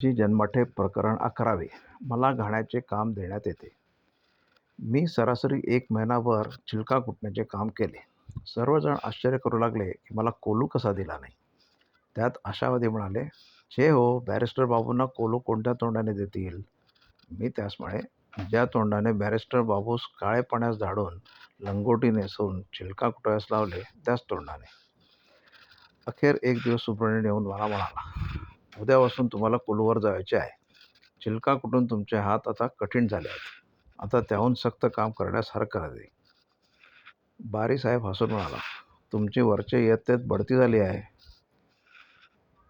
ची जन्मठेप प्रकरण अकरावे. मला घाण्याचे काम देण्यात येते. मी सरासरी एक महिनाभर चिलका कुटण्याचे काम केले. सर्वजण आश्चर्य करू लागले की मला कोलू कसा दिला नाही. त्यात आशावादी म्हणाले छे हो बॅरिस्टर बाबूंना कोलू कोणत्या तोंडाने देतील? मी त्यास म्हणे ज्या तोंडाने बॅरिस्टर बाबूस काळे पाण्यास झाडून लंगोटी नेसून चिलका कुटाव्यास लावले त्याच तोंडाने. अखेर एक दिवस सुब्रण्य येऊन मला म्हणाला उद्यापासून तुम्हाला कुलवर जायचे आहे. चिलका कुटून तुमचे हात आता कठीण झाले आहेत. आता त्याहून सक्त काम करण्यास हरकत आहे. बारीसाहेब हसून म्हणाला तुमची वरचे इयत्तेत बढती झाली आहे.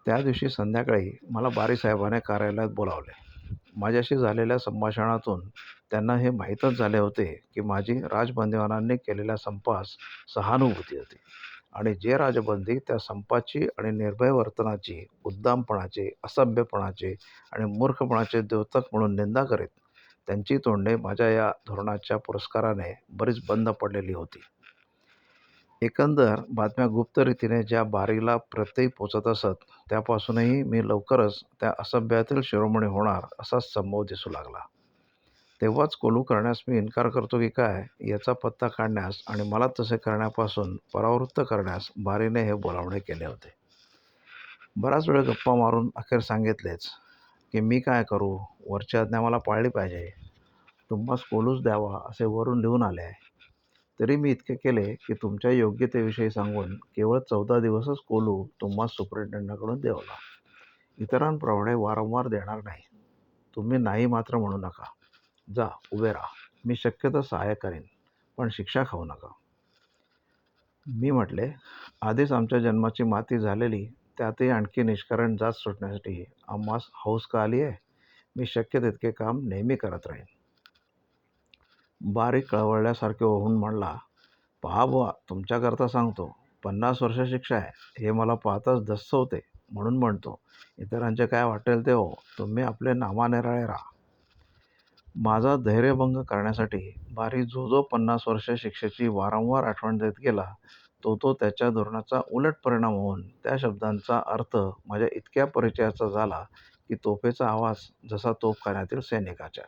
त्या दिवशी संध्याकाळी मला बारीसाहेबाने कार्यालयात बोलावले. माझ्याशी झालेल्या संभाषणातून त्यांना हे माहीतच झाले होते की माझी राजबंदीवानांनी केलेल्या संपास सहानुभूती होती. आणि जे राजबंदी त्या संपाची आणि निर्भय वर्तनाची उद्दामपणाचे असभ्यपणाचे आणि मूर्खपणाचे द्योतक म्हणून निंदा करीत त्यांची तोंडे माझ्या या धोरणाच्या पुरस्काराने बरीच बंद पडलेली होती. एकंदर बातम्या गुप्त रीतीने ज्या बारीला प्रत्यय पोचत असत त्यापासूनही मी लवकरच त्या असभ्यातील शिरोमणी होणार असाच संभव दिसू लागला. तेव्हाच कोलू करण्यास मी इन्कार करतो की काय याचा पत्ता काढण्यास आणि मला तसे करण्यापासून परावृत्त करण्यास बारीने हे बोलावणे केले होते. बराच वेळ गप्पा मारून अखेर सांगितलेच की मी काय करू? वरची आज्ञा मला पाळली पाहिजे. तुम्हास कोलूच द्यावा असे वरून लिहून आले आहे. तरी मी इतके केले की तुमच्या योग्यतेविषयी सांगून केवळ चौदा दिवसच कोलू तुम्हास सुपरिटेंडंटकडून देवला. इतरांप्रमाणे वारंवार देणार नाही. तुम्ही नाही मात्र म्हणू नका. जा उभे राहा. मी शक्यतो सहाय्य करेन पण शिक्षा खाऊ नका. मी म्हटले आधीच आमच्या जन्माची माती झालेली त्यातही आणखी निष्कारण जात सुटण्यासाठी आम्हास हौस का आली आहे? मी शक्य तितके काम नेहमी करत राहीन. बारीक कळवळल्यासारखे होऊन म्हणला पहा बुवा तुमच्याकरता सांगतो पन्नास वर्ष शिक्षा आहे हे मला पाहताच दस्त होते म्हणून म्हणतो. इतरांचे काय वाटेल ते हो तुम्ही आपले नामानिराळे राहा. माझा धैर्यभंग करण्यासाठी बारी जो जो पन्नास वर्ष शिक्षेची वारंवार आठवण देत गेला तो तो त्याच्या धोरणाचा उलट परिणाम होऊन त्या शब्दांचा अर्थ माझ्या इतक्या परिचयाचा झाला की तोफेचा आवाज जसा तोफखान्यातील सैनिकाच्या.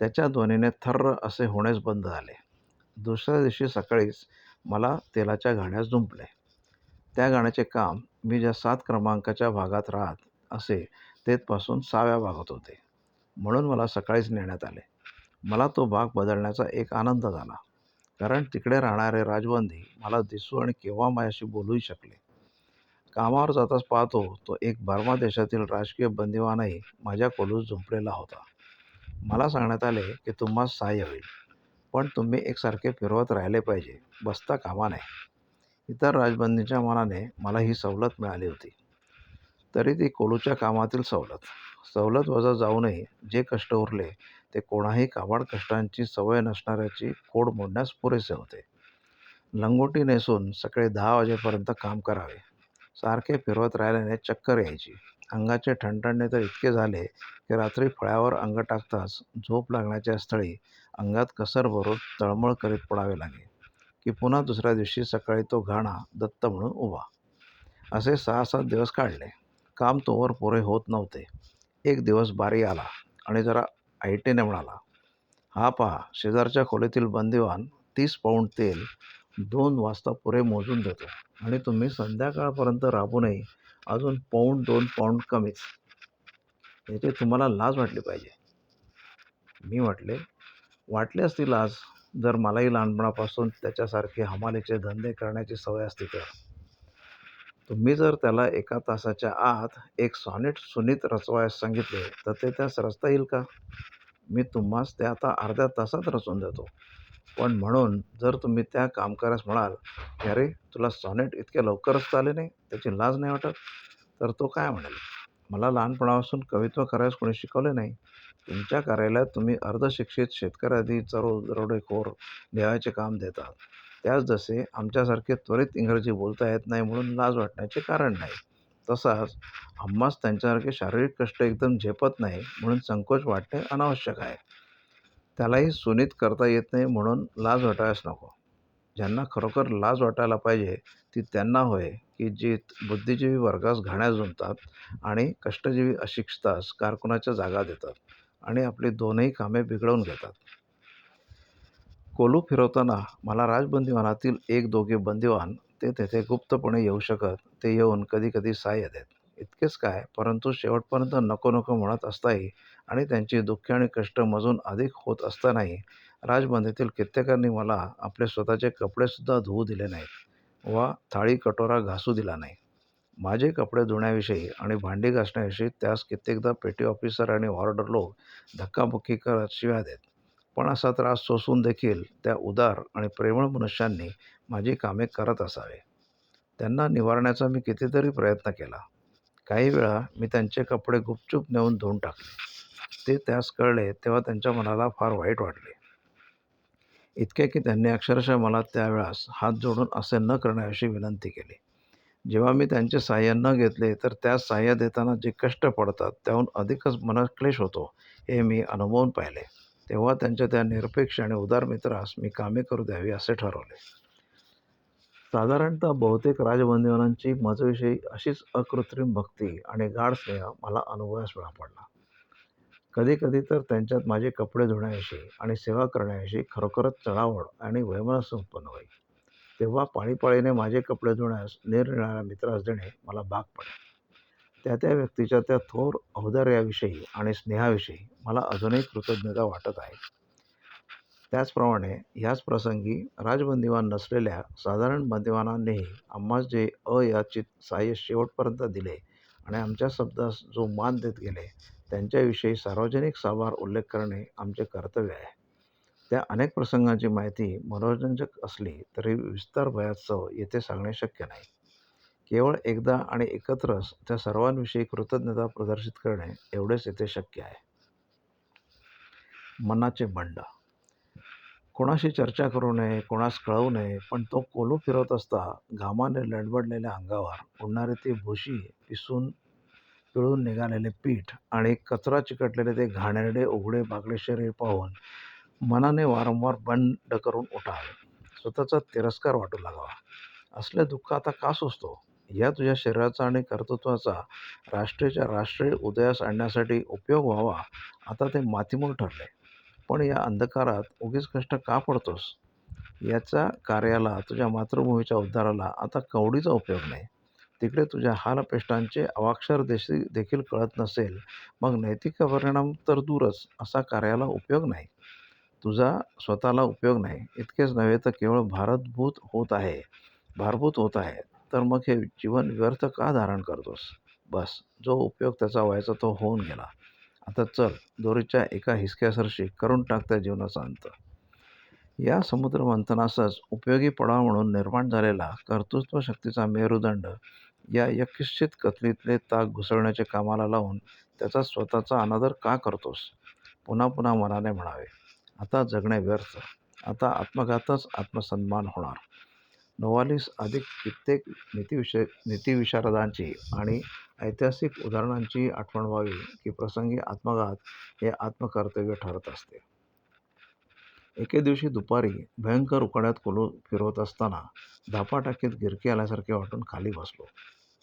त्याच्या ध्वनीने थर्र असे होणेच बंद झाले. दुसऱ्या दिवशी सकाळीच मला तेलाच्या गाण्यास जुंपले त्या गाण्याचे काम मी ज्या सात क्रमांकाच्या भागात राहत असे तेथपासून सहाव्या भागात होते. म्हणून मला सकाळीच नेण्यात आले. मला तो भाग बदलण्याचा एक आनंद झाला. कारण तिकडे राहणारे राजबंदी मला दिसू आणि केव्हा माझ्याशी बोलूही शकले. कामावर जाताच पाहतो तो एक बर्मा देशातील राजकीय बंदिवानही माझ्या कोलूस झुंपलेला होता. मला सांगण्यात आले की तुम्हास सहाय्य होईल. पण तुम्ही एकसारखे फिरवत राहिले पाहिजे. बसता कामा नाही इतर राजबंदीच्या मनाने मला ही सवलत मिळाली होती. तरी ती कोलूच्या कामातील सवलत. सवलत वजा जाऊनही जे कष्ट उरले ते कोणाही काबाड कष्टांची सवय नसणाऱ्याची कोड मोडण्यास पुरेसे होते. लंगोटी नेसून सकाळी दहा वाजेपर्यंत काम करावे. सारखे फिरवत राहिल्याने चक्कर यायची. अंगाचे ठणठणणे तर इतके झाले की रात्री फळ्यावर अंग टाकताच झोप लागण्याच्या स्थळी अंगात कसर भरून तळमळ करीत पडावे लागे की पुन्हा दुसऱ्या दिवशी सकाळी तो घाणा दत्त म्हणून उभा. असे सहा सात दिवस काढले. काम तोवर पुरे होत नव्हते. एक दिवस बारी आला आणि जरा आयटीने म्हणाला हा पहा शेजारच्या खोलीतील बंदिवान तीस पाऊंड तेल दोन वाजता पुरे मोजून देतो आणि तुम्ही संध्याकाळपर्यंत राबूनही अजून पाऊंड दोन पाऊंड कमीच. याची तुम्हाला लाज वाटली पाहिजे. मी म्हटले वाटली असती लाज जर मलाही लहानपणापासून त्याच्यासारखे हमालीचे धंदे करण्याची सवय असती तर. तुम्ही जर त्याला एका तासाच्या आत एक सॉनेट सुनीत रचवायस सांगितले तर ते त्यास रचता येईल का? मी तुम्हास ते आता अर्ध्या तासात रचून देतो. पण म्हणून जर तुम्ही त्या कामकार्यास म्हणाल की अरे तुला सॉनेट इतक्या लवकरच चाले नाही? त्याची लाज नाही वाटत? तर तो काय म्हणेल? मला लहानपणापासून कवित्व करायला कोणी शिकवले नाही. तुमच्या कार्यालयात तुम्ही अर्धशिक्षित शेतकऱ्याधी चरो दरोडेखोर लिहायचे काम देतात त्याच जसे आमच्यासारखे त्वरित इंग्रजी बोलता येत नाही म्हणून लाज वाटण्याचे कारण नाही. तसाच आम्हास त्यांच्यासारखे शारीरिक कष्ट एकदम झेपत नाही म्हणून संकोच वाटणे अनावश्यक आहे. त्यालाही सुनीत करता येत नाही म्हणून लाज वाटायच नको. ज्यांना खरोखर लाज वाटायला पाहिजे ती त्यांना होय की जी बुद्धिजीवी वर्गास घाण्या जुमतात आणि कष्टजीवी अशिक्षितास कारकुनाच्या जागा देतात आणि आपली दोनही कामे बिघडवून घेतात. कोलू फिरवताना मला राजबंदीवानातील एक दोघे बंदिवान ते तेथे गुप्तपणे येऊ शकत ते येऊन कधी कधी सहाय्य देत इतकेच काय परंतु शेवटपर्यंत नको नको म्हणत असताही आणि त्यांची दुःखे आणि कष्ट मजून अधिक होत असतानाही राजबंदीतील कित्येकांनी मला आपले स्वतःचे कपडेसुद्धा धुवू दिले नाहीत वा थाळी कटोरा घासू दिला नाही. माझे कपडे धुण्याविषयी आणि भांडी घासण्याविषयी त्यास कित्येकदा पेटी ऑफिसर आणि ऑर्डर लोक धक्काबुक्की करत शिव्या देत. पण असा त्रास सोसून देखील त्या उदार आणि प्रेमळ मनुष्यांनी माझी कामे करत असावे. त्यांना निवारण्याचा मी कितीतरी प्रयत्न केला. काही वेळा मी त्यांचे कपडे गुपचूप नेऊन धुवून टाकले. ते त्यास कळले तेव्हा त्यांच्या मनाला फार वाईट वाटले. इतके की त्यांनी अक्षरशः मला त्यावेळास हात जोडून असे न करण्याविषयी विनंती केली. जेव्हा मी त्यांचे सहाय्य न घेतले तर त्या सहाय्य देताना जे कष्ट पडतात त्याहून अधिकच मनक्लेश होतो हे मी अनुभवून पाहिले. तेव्हा त्यांच्या त्या निरपेक्ष आणि उदार मित्रास मी कामे करू द्यावी असे ठरवले. साधारणतः बहुतेक राजबंदीवानांची माझ्याविषयी अशीच अकृत्रिम भक्ती आणि गाढ स्नेह मला अनुभवास वेळा पडला कधी कधी तर त्यांच्यात माझे कपडे धुण्याविषयी आणि सेवा करण्याविषयी खरोखरच चढावड आणि वैमनस्य उत्पन्न होईल तेव्हा पाळीपाळीने माझे कपडे धुण्यास निरनिराळ्या मित्रास देणे मला भाग पडेल. त्या त्या व्यक्तीच्या त्या थोर औदार्याविषयी आणि स्नेहाविषयी मला अजूनही कृतज्ञता वाटत आहे. त्याचप्रमाणे ह्याच प्रसंगी राजबंदिवान नसलेल्या साधारण बंदिवानांनीही आम्हास जे अयाचित सहाय्य शेवटपर्यंत दिले आणि आमच्या शब्दास जो मान देत गेले त्यांच्याविषयी सार्वजनिक सभार उल्लेख करणे आमचे कर्तव्य आहे. त्या अनेक प्रसंगांची माहिती मनोरंजक असली तरी विस्तार भयात्सव येथे सांगणे शक्य नाही. केवळ एकदा आणि एकत्रच त्या सर्वांविषयी कृतज्ञता प्रदर्शित करणे एवढेच येथे शक्य आहे. मनाचे बंड कोणाशी चर्चा करू नये कोणास कळवू नये पण तो कोलू फिरवत असता घामाने लडबडलेल्या अंगावर उडणारे ते भुशी पिसून पिळून निघालेले पीठ आणि कचरा चिकटलेले ते घाणेरडे उघडे बागडे शरीर पाहून मनाने वारंवार बंड करून उठावे. स्वतःचा तिरस्कार वाटू लागावा. असले दुःख आता का सोसतो या तुझ्या शरीराचा आणि कर्तृत्वाचा राष्ट्रीयच्या राष्ट्रीय उदयास आणण्यासाठी उपयोग व्हावा आता ते मातीमोल ठरले पण या अंधकारात उगीच कष्ट का पडतोस? याचा कार्याला तुझ्या मातृभूमीच्या उद्धाराला आता कवडीचा उपयोग नाही. तिकडे तुझ्या हालपेष्टांचे अवाक्षर देशी देखील कळत नसेल. मग नैतिक परिणाम तर दूरच असा कार्याला उपयोग नाही. तुझा स्वतःला उपयोग नाही. इतकेच नव्हे तर केवळ भारतभूत होत आहे. भारभूत होत आहे. तर मग हे जीवन व्यर्थ का धारण करतोस? बस जो उपयोग त्याचा व्हायचा तो होऊन गेला. आता चल दोरीच्या एका हिसक्यासरशी करून टाकत्या जीवनाचा अंत. या समुद्र मंथनासच उपयोगी पडावा म्हणून निर्माण झालेला कर्तृत्व शक्तीचा मेरुदंड या यक्षित कथलीतले ताक घुसळण्याचे कामाला लावून त्याचा स्वतःचा अनादर का करतोस? पुन्हा पुन्हा मनाने म्हणावे आता जगणे व्यर्थ. आता आत्मघातच आत्मसन्मान होणार. नवालीस अधिक कित्येक नीतिविषय नीतिविशारदांची आणि ऐतिहासिक उदाहरणांची आठवण व्हावी की प्रसंगी आत्मघात हे आत्मकर्तव्य ठरत असते. एके दिवशी दुपारी भयंकर उकाड्यात कोलू फिरवत असताना धापाटाकीत गिरकी आल्यासारखे वाटून खाली बसलो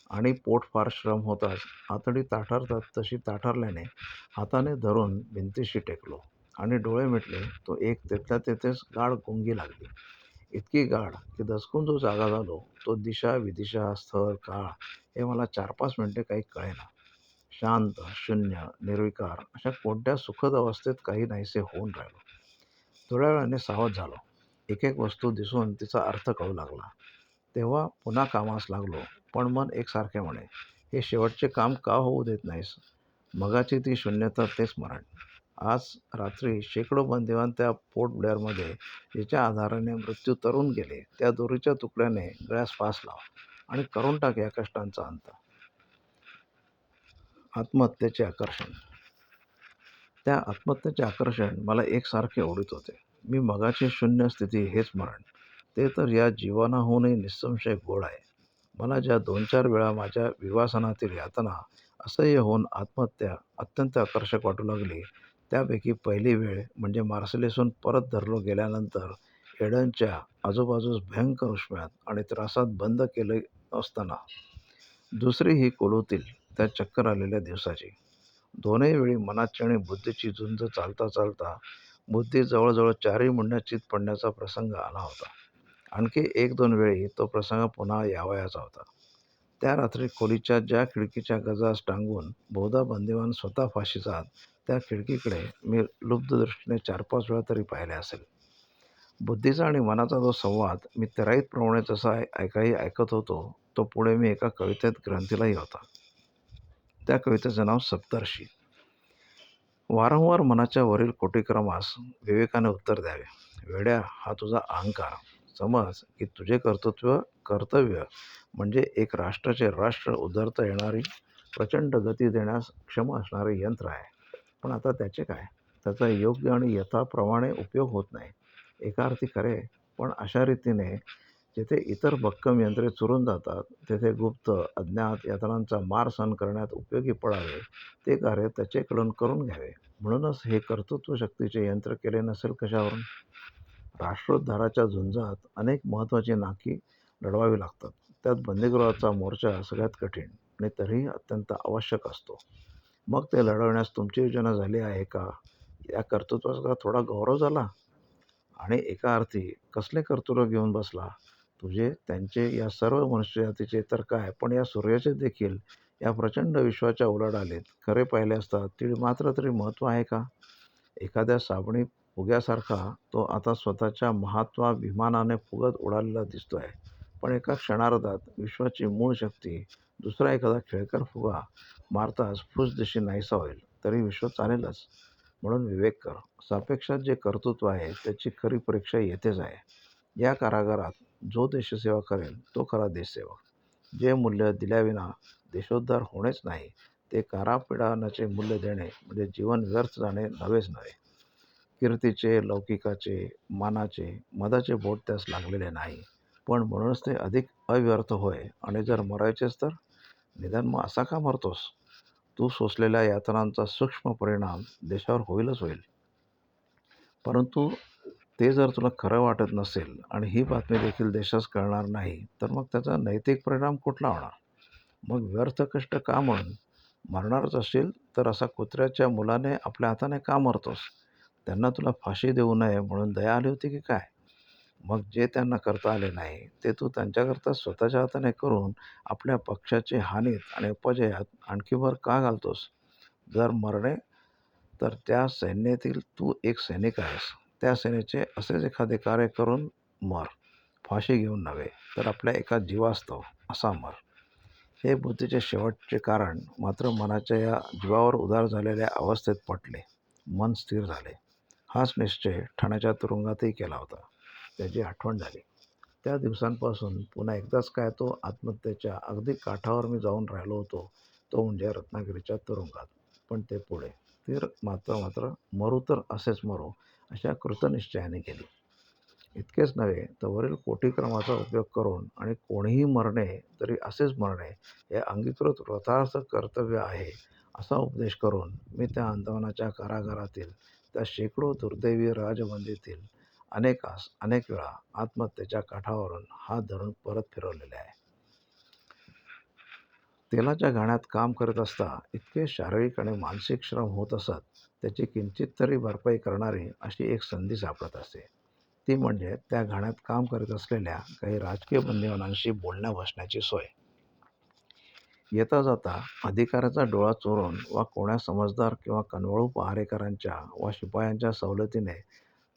आणि पोट फार श्रम होताच आतडी ताठरतात तशी ताठरल्याने हाताने धरून भिंतीशी टेकलो आणि डोळे मिटले तो एक तिथल्या तेथेच गाढ गुंगी लागली. इतकी गाढ की दचकून जो जागा झालो. तो दिशा विदिशा स्थळ काळ हे मला चार पाच मिनटे काही कळेना. शांत शून्य निर्विकार अशा कोणत्या सुखद अवस्थेत काही नाहीसे होऊन राहिलो. थोड्या वेळाने सावध झालो. एक एक वस्तू दिसून तिचा अर्थ कळू लागला. तेव्हा पुन्हा कामास लागलो. पण मन एकसारखे म्हणे हे शेवटचे काम का होऊ देत नाहीस? मगाची ती शून्यता तेच मरण. आज रात्री शेकडो बंदिवान त्या पोर्टब्लेअरमध्ये जिच्या आधाराने मृत्यू तरून गेले. त्या दोरीच्या तुकड्याने गळ्यास फास लाव आणि करून टाक या कष्टांचा अंत. आत्महत्येचे आकर्षण. त्या आत्महत्येचे आकर्षण मला एकसारखे ओढीत होते. मी मगाची शून्य स्थिती हेच मरण. ते तर या जीवनाहूनही निसंशय गोड आहे. मला ज्या दोन चार वेळा माझ्या विवासनातील यातना असह्य होऊन आत्महत्या अत्यंत आकर्षक वाटू लागली त्यापैकी पहिली वेळ म्हणजे मार्सलेसून परत धरलो गेल्यानंतर एडनच्या आजूबाजूस भयंकर उष्म्यात आणि त्रासात बंद केले असताना दुसरी ही कोलोतील त्या चक्कर आलेल्या दिवसाची. दोनही वेळी मनाची आणि बुद्धीची झुंज चालता चालता बुद्धी जवळजवळ चारही मुंड्या पडण्याचा प्रसंग आला होता. आणखी एक दोन वेळी तो प्रसंग पुन्हा यावयाचा होता. त्या रात्री खोलीच्या ज्या खिडकीच्या गजास टांगून बहुधा बंदिवान स्वतः फाशी जात त्या खिडकीकडे मी लुब्ध दृष्टीने चार पाच वेळा तरी पाहिले असेल. बुद्धीचा आणि मनाचा जो संवाद मी तेराईतप्रमाणे जसा ऐकाही ऐकत होतो तो पुढे मी एका कवितेत ग्रंथीलाही होता. त्या कवितेचं नाव सप्तर्षी. वारंवार मनाच्या वरील कोटीक्रमास विवेकाने उत्तर द्यावे. वेड्या हा तुझा अहंकार. समज की तुझे कर्तृत्व कर्तव्य म्हणजे एक राष्ट्राचे राष्ट्र उधरता येणारी प्रचंड गती देण्यास क्षम असणारे यंत्र आहे. पण आता त्याचे काय? त्याचा योग्य आणि यथाप्रमाणे उपयोग होत नाही. एका अर्थी खरे पण अशा रीतीने जिथे इतर भक्कम यंत्रे चुरून जातात तेथे गुप्त अज्ञात यातनांचा मार सहन करण्यात उपयोगी पडावे ते कार्य त्याचेकडून करून घ्यावे. म्हणूनच हे कर्तृत्व शक्तीचे यंत्र केले नसेल कशावरून? राष्ट्रोद्धाराच्या झुंजात अनेक महत्त्वाची नाकी लढवावी लागतात. त्यात बंदीगृहाचा मोर्चा सगळ्यात कठीण आणि तरीही अत्यंत आवश्यक असतो. मग ते लढवण्यास तुमची योजना झाली आहे का? या कर्तृत्वाचा थोडा गौरव झाला? आणि एका अर्थी कसले कर्तृत्व घेऊन बसला? तुझे त्यांचे या सर्व मनुष्यजातीचे तर काय पण या सूर्याचे देखील या प्रचंड विश्वाच्या उलट आलेत खरे पाहिले असता तीळ मात्र तरी महत्त्व आहे का? एखाद्या साबणी फुग्यासारखा तो आता स्वतःच्या महात्वाभिमानाने फुगत उडालेला दिसतो आहे पण एका क्षणार्धात विश्वाची मूळ शक्ती दुसरा एखादा खेळकर फुगा मारताच फुस दिशी नाहीसा होईल तरी विश्व चालेलच. म्हणून विवेक कर. सापेक्षात जे कर्तृत्व आहे त्याची खरी परीक्षा येतेच आहे. या कारागारात जो देशसेवा करेल तो खरा देशसेवक जे मूल्य दिल्याविना देशोद्धार होणेच नाही ते कारापिडानाचे मूल्य देणे म्हणजे जीवन व्यर्थ जाणे नव्हेच नव्हे. कीर्तीचे लौकिकाचे मानाचे मदाचे बोट त्यास लागलेले नाही. पण म्हणूनच ते अधिक अव्यर्थ होय. आणि जर मरायचेच तर? निदान मग असा का मरतोस? तू सोसलेल्या यातनांचा सूक्ष्म परिणाम देशावर होईलच होईल. परंतु ते जर तुला खरं वाटत नसेल आणि ही बातमी देखील देशास कळणार नाही तर मग त्याचा नैतिक परिणाम कुठला होणार? मग व्यर्थ कष्ट का म्हणून मरणारच असेल तर असा कुत्र्याच्या मुलाने आपल्या हाताने का मरतोस? त्यांना तुला फाशी देऊ नये म्हणून दया आली होती की काय? मग जे त्यांना करता आले नाही ते तू त्यांच्याकरता स्वतःच्या हाताने करून आपल्या पक्षाची हानीत आणि अपजयात आणखी भर का घालतोस? जर मरणे तर त्या सैन्यातील तू एक सैनिक आहेस. त्या सेनेचे असेच एखादे कार्य करून मर. फाशी घेऊन नव्हे तर आपल्या एका जीवास्तव असा मर. हे बुद्धीचे शेवटचे कारण मात्र मनाच्या या जीवावर उदार झालेल्या अवस्थेत पटले. मन स्थिर झाले. हाच निश्चय ठाण्याच्या तुरुंगातही केला होता. त्याची आठवण झाली. त्या दिवसांपासून पुन्हा एकदाच काय तो आत्महत्येच्या अगदी काठावर मी जाऊन राहिलो होतो तो म्हणजे रत्नागिरीच्या तुरुंगात. पण ते पुढे. तीर मात्र मात्र मरू तर असेच मरू अशा कृतनिश्चयाने केली इतकेच नव्हे तर वरील कोटीक्रमाचा उपयोग करून आणि कोणीही मरणे तरी असेच मरणे हे अंगीकृत व्रतार्थ कर्तव्य आहे असा उपदेश करून मी त्या आंदोलनाच्या कारागारातील त्या शेकडो दुर्दैवी राजबंदीतील अनेकास अनेक वेळा आत्महत्येच्या काठावरून हात धरून परत फिरवलेले आहे. तेलाच्या घाण्यात काम करत असता इतके शारीरिक आणि मानसिक श्रम होत असत त्याची किंचित तरी भरपाई करणारी अशी एक संधी सापडत असते. ती म्हणजे त्या घाण्यात काम करत असलेल्या काही राजकीय बंदिवानांशी बोलण्या बसण्याची सोय. येता जाता अधिकाऱ्याचा डोळा चोरून वा कोण्या समजदार किंवा कनवळू पहारेकरांच्या वा शिपायांच्या सवलतीने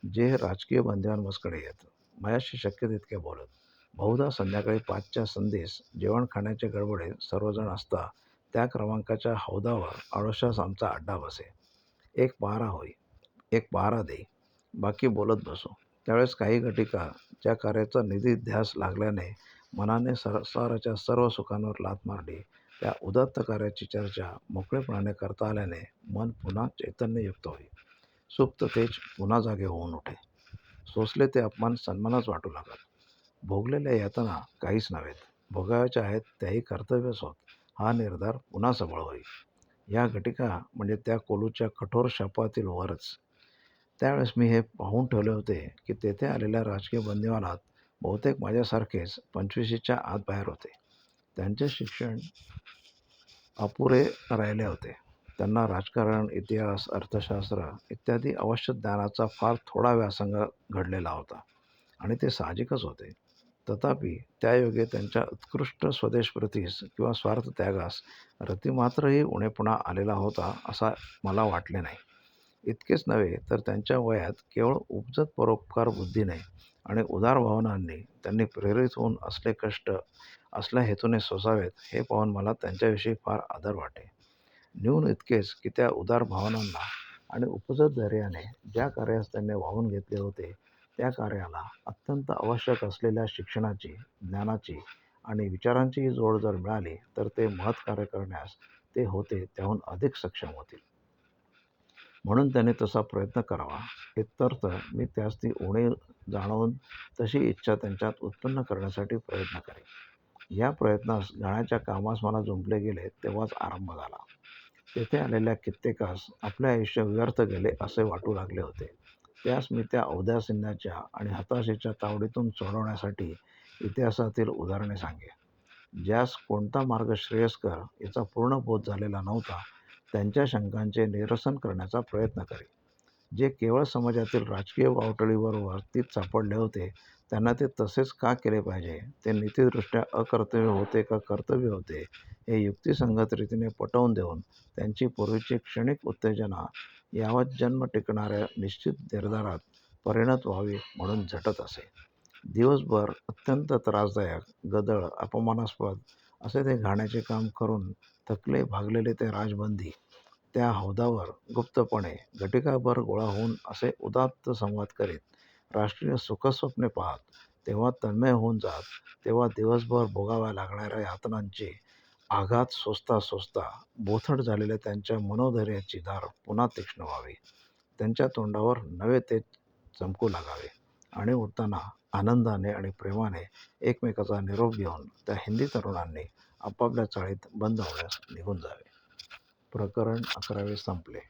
जे राजकीय बंदिवान येतं येत माझ्याशी शक्य तितके बोलत. बहुधा संध्याकाळी पाचच्या संधीस जेवण खाण्याचे गडबडीत सर्वजण असता त्या क्रमांकाच्या हौदावर आळोशास आमचा अड्डा बसे. एक पहारा होई एक पहारा देई. बाकी बोलत बसू. त्यावेळेस काही घटिका ज्या कार्याचा निधी ध्यास लागल्याने मनाने संसाराच्या सर्व सुखांवर लात मारली. त्या उदात्त कार्याची चर्चा मोकळेपणाने करता आल्याने मन पुन्हा चैतन्ययुक्त होईल सुप्त तेज पुन्हा जागे होऊन उठे. सोसले ते अपमान सन्मानच वाटू लागत भोगलेल्या यातना काहीच नव्हेत भोगाव्याच्या आहेत त्याही कर्तव्यच होत. हा निर्धार पुन्हा सबळ होईल. या घटिका म्हणजे त्या कोलूच्या कठोर शापातील वरच. त्यावेळेस मी हे पाहून ठेवले होते की तेथे आलेल्या राजकीय बंदिवानात बहुतेक माझ्यासारखेच पंचवीशीच्या आत बाहेर होते. त्यांचे शिक्षण अपुरे राहिले होते. त्यांना राजकारण इतिहास अर्थशास्त्र इत्यादी आवश्यक ज्ञानाचा फार थोडा व्यासंग घडलेला होता आणि ते साहजिकच होते. तथापि त्यायोगे त्यांच्या उत्कृष्ट स्वदेशप्रतीस किंवा स्वार्थत्यागास रतीमात्रही उणेपणा आलेला होता असा मला वाटले नाही. इतकेच नव्हे तर त्यांच्या वयात केवळ उपजत परोपकार बुद्धीने आणि उदार भावनांनी त्यांनी प्रेरित होऊन असले कष्ट असल्या हेतूने सोसावेत हे पाहून मला त्यांच्याविषयी फार आदर वाटे. न्यून इतकेच की त्या उदार भावनांना आणि उपजत धैर्याने ज्या कार्यास त्यांनी वाहून घेतले होते त्या कार्याला अत्यंत आवश्यक असलेल्या शिक्षणाची ज्ञानाची आणि विचारांचीही जोड जर मिळाली तर ते महत्कार्य करण्यास ते होते त्याहून अधिक सक्षम होतील. म्हणून त्याने तसा प्रयत्न करावा. इतर्थ मी त्यास ती उणीव जाणवून तशी इच्छा त्यांच्यात उत्पन्न करण्यासाठी प्रयत्न करेन. या प्रयत्नास गाण्याच्या कामास मला जुंपले गेले तेव्हाच आरंभ झाला. तेथे आलेल्या कित्येकास आपले आयुष्य व्यर्थ गेले असे वाटू लागले होते. त्यास मी त्या औदासिन्याच्या आणि हताशेच्या तावडीतून सोडवण्यासाठी इतिहासातील उदाहरणे सांगे ज्यास कोणता मार्ग श्रेयस्कर याचा पूर्ण बोध झालेला नव्हता त्यांच्या शंकांचे निरसन करण्याचा प्रयत्न करी जे केवळ समाजातील राजकीय वावटळीवर वर्तीत सापडले होते त्यांना ते तसेच का केले पाहिजे? ते नीतिदृष्ट्या अकर्तव्य होते का कर्तव्य होते? हे युक्तिसंगत रीतीने पटवून देऊन त्यांची पूर्वीची क्षणिक उत्तेजना यावत जन्म टिकणाऱ्या निश्चित निर्धारात परिणत व्हावी म्हणून झटत असे. दिवसभर अत्यंत त्रासदायक गदळ अपमानास्पद असे ते घाण्याचे काम करून थकले भागलेले ते राजबंदी. त्या हौदावर गुप्तपणे घटिकाभर गोळा होऊन असे उदात्त संवाद करीत राष्ट्रीय सुखस्वप्ने पाहत तेव्हा तन्मय होऊन जात तेव्हा दिवसभर भोगाव्या लागणाऱ्या यातनांचे आघात सोसता सोसता बोथट झालेल्या त्यांच्या मनोधैर्याची धार पुन्हा तीक्ष्ण व्हावी. त्यांच्या तोंडावर नवे ते चमकू लागावे आणि उठताना आनंदाने आणि प्रेमाने एकमेकाचा निरोप घेऊन त्या हिंदी तरुणांनी आपापल्या चाळीत बंद होण्यास निघून जावे. प्रकरण अकरावे संपले.